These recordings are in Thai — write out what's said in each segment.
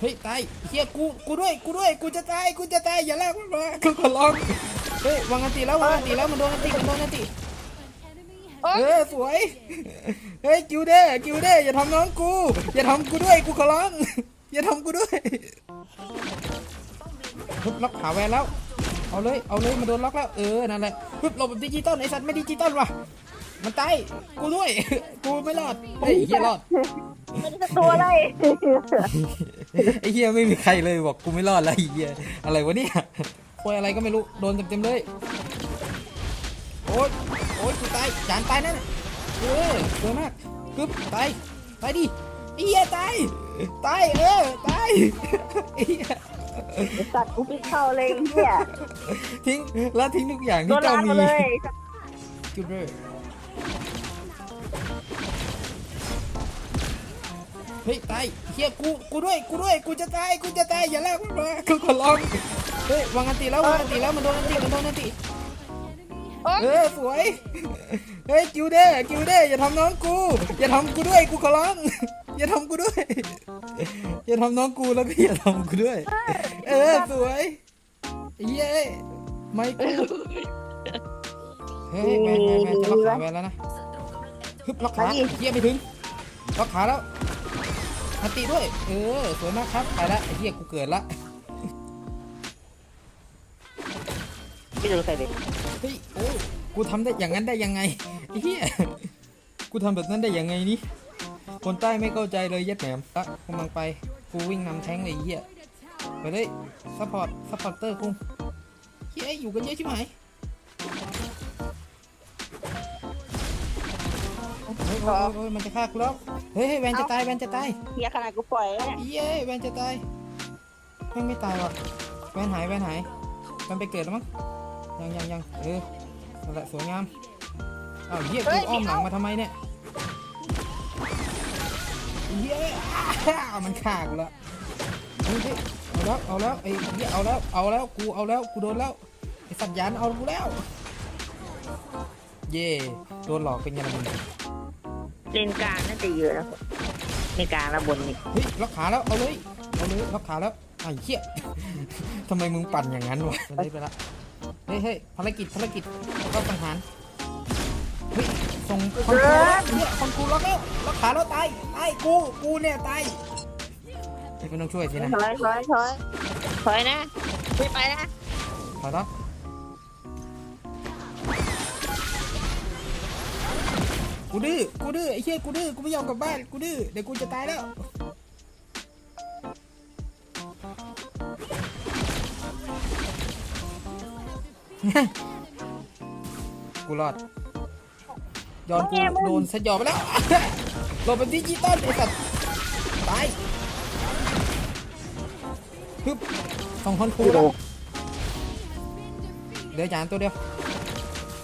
เฮ้ยตายเฮียกูกูด้วยกูด้วยกูจะตายกูจะตายอย่าลากมันมากูขอร้องเฮ้ยวางอันตีแล้ววางอันตีแล้วมันโดนอันตีมันโดนอันตีเออสวยเฮ้ยกิวเด้กิวเด้อย่าทำน้องกู อย่าทำกูด้วยกูขอร้องอย่าทำกูด้วยฮึบล็อกขาแวนแล้ว เอาเลยเอาเลยมันโดนล็อกแล้วเออนั่นแหละฮึบหลบแบบดิจิตอลไอสัตว์ไม่ดิจิตอลว่ะมันตายกูด้วยกูไม่รอดเฮ้ยเฮียรอด ไม่ได้สักตัวเลยไอ้เฮียไม่มีใครเลยบอกกูไม่รอดแล้วไอ้เฮียอะไรวะเนี่ยโอยอะไรก็ไม่รู้โดนเต็มๆเลย โอ๊ยโอ๊ยกูตายจานตายนั่นน่ะเออเยอะมากกึบตายตายดิไอ้เฮียตายตายเออตายไอ้เหี้ยสัตว์กูพิกเข้าเลยไอ้เฮียทิ้งแล้วทิ้งทุกอย่างโดที่นเจ้าล้างหมมีดเลย จุดเลย ฮ้ยตายเฮียกูกูด้วยกูด้วยกูจะตายกูจะตายอย่าลากมันมากูขอร้องเฮ้ยวางอันตีแล้ววางอันตีแล้วมันโดนอันตีมันโดนอันตีเออสวยเฮ้ยกิวเด้กิวเด้อย่าทำน้องกู อย่าทำกูด้วยกูขอร้องอย่าทำกูด้วย อย่าทำน้องกูแล้วก็อย่าทำกูด้วย เออสวยเย้ไม่กูเฮ้ยแมนแมนแมนจะล็อกขาแมนแล้วนะฮึบล็อกขาเยี่ยไม่ถึงล็อกขาแล้ว อันตีด้วย เออ สวยมากครับ ไปละไอ้เหี้ยกูเกิดละไม่รู้ใครเลยเฮ้ย โอ้กูทำได้อย่างนั้นได้ยังไงไอ้เหี้ย กูทำแบบนั้นได้ยังไงนี่ คนใต้ไม่เข้าใจเลยเย็ดแหนมละกำลังไป กูวิ่งนำแท้งเลยไอ้เหี้ย ไปเลย ซัพพอร์ต ซัพพอร์ตเตอร์กูเฮ้ย อยู่กันเยอะชิบหา ยโอ้ยโอ้ยมันจะฆ่ากูแล้วเฮ้ยเฮ้ยแวนจะตายแวนจะตายเฮียขนาดกูปล่อยแล้วเนี่ยเย้แวนจะตายแม่งไม่ตายว่ะแวนหายแวนหายแวนไปเกิดแล้วมั้งยังยังยังเออนั่นแหละสวยงามอ้าวเหี้ยกูอ้อมหลังมาทำไมเนี่ยเย้อ้าวมันฆ่ากูละเฮ้ยเฮ้ยเอาแล้วเอาแล้วไอ้เหี้ยเอาแล้วเอาแล้วกูเอาแล้วกูโดนแล้วไอ้สัตว์ยานเอากูแล้ว เย่โดนหลอกเป็นยังไง เลนกลางน่าจะเยอะนะในกลางแล้วบนนี่เฮ้ยล็อกขาแล้วเอาเลยเอาเลยล็อกขาแล้วไอ้เหี้ย ทำไมมึงปั่นอย่างนั้นวะไปเลยไปละเฮ้ยเฮ้ยภารกิจภารกิจก็สังหารเฮ้ยส่งคอนกูแล้วเนี่ยคอนกูล็อกแล้วล็อกขาแล้วตายตายกูกูเนี่ยตายไม่ต้องช่วยสินะถอยถอยถอยถอยนะไม่ไปนะถอยแล้ว กูดื้อ กูดื้อไอ้เหี้ยกูดื้อ กูไม่ยอมกลับบ้าน กูดื้อ เดี๋ยวกูจะตายแล้วกูรอดย้อนกูโดนสยองไปแล้วโดนเป็นดิจิตอลไอ้สัตว์ตายฮึบสองคนคูแล้วเหลือจานตัวเดียว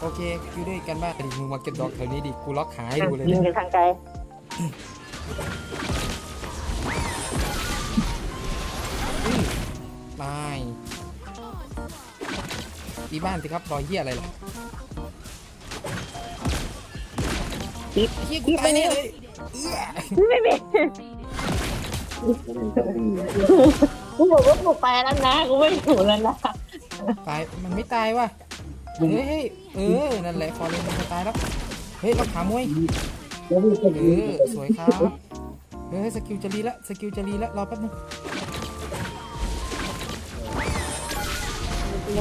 โอเคอยู่ด้วยกันบ้างดิมึงมาเก็บดอกแถวนี้ดิกูล็อกขาให้ดูเลยยิงเนี่ยกันทางไกลอื้อตายตีบ้านสิครับรอยเหี้ยอะไรล่ะคิดเหี้ยกูตายแน่เลยเอื้อไม่เป็นกูบอกว่ากูไปแล้วนะกูไม่อยู่แล้วนะตายมันไม่ตายว่ะ เฮ้ยเฮ้ยเออนั่นแหละฟอร์เรนมันจะตายแล้วเฮ้ยเราขามวยเออสวยครับเฮ้ยสกิลจะรีละสกิลจะรีละรอแป๊บนึง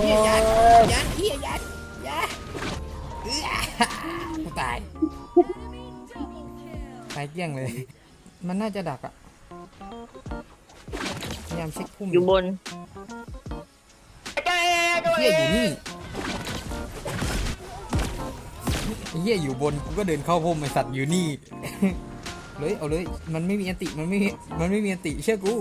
เฮียยันยันเฮียยันยันเอื้อกูตายตายเกลี้ยงเลย มันน่าจะดักอะพยายามเช็คพุ่มอยู่บนเฮียอยู่นี่ เฮียอยู่บนกูก็เดินเข้าพุ่มไอสัตว์อยู่นี่ เลยเอาเลยมันไม่มีอันติมันไม่มีมันไม่มีอันติเชื่อกู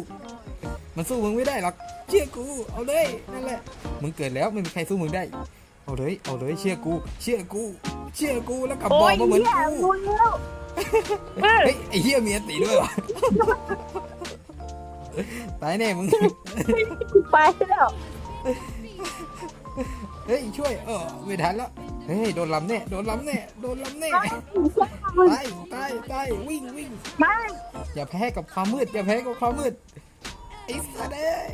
มันสู้มึงไม่ได้หรอกเชื่อกูเอาเลยนั่นแหละมึงเกิดแล้วไม่มีใครสู้มึงได้ เอาเลยเอาเลยเชื่อกู เชื่อกู เชื่อกูแล้วกลับโอ้บอกยมาเหมือนเหี้ยกูบุญแล้วเฮ้ยไอ้เฮียมีอันติด้วยวะตายแน่มึงกูไปแล้ว เฮ้ยช่วย เออไม่ทันแล้วเฮ้ยโดนลำแน่โดนลำแน่โดนลำแน่ตายตายตายวิ่งวิ่งไม่อย่าแพ้กับความมืดอย่าแพ้กับความมืดไอ้สัตว์เอ้ย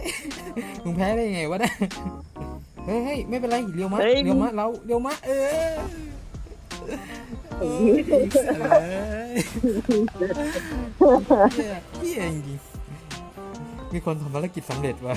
มึงแพ้ได้ยังไงวะเนี่ยเฮ้ยเฮ้ยไม่เป็นไรเรียวมะเฮ้ยเรียวมะเราเรียวมะเออเออไอ้สัตว์เอ้ยเหี้ยเหี้ยจริงๆมีคนทำภารกิจสำเร็จว่ะ